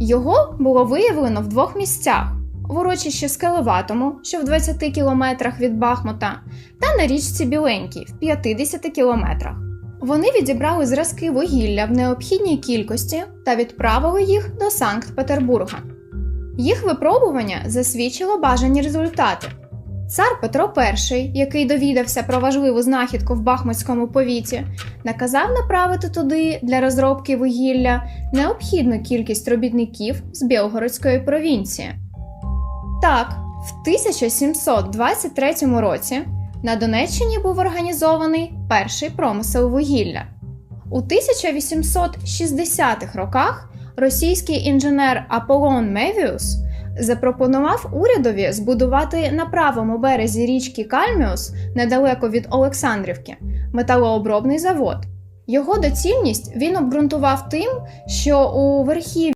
Його було виявлено в двох місцях: в урочищі Скелеватому, що в 20 кілометрах від Бахмута, та на річці Біленькій в 50 кілометрах. Вони відібрали зразки вугілля в необхідній кількості та відправили їх до Санкт-Петербурга. Їх випробування засвідчило бажані результати. Цар Петро І, який довідався про важливу знахідку в Бахмутському повіті, наказав направити туди для розробки вугілля необхідну кількість робітників з Білгородської провінції. Так, в 1723 році на Донеччині був організований перший промисел вугілля. У 1860-х роках російський інженер Аполлон Мевіус запропонував урядові збудувати на правому березі річки Кальміус, недалеко від Олександрівки, металообробний завод. Його доцільність він обґрунтував тим, що у верхів'ї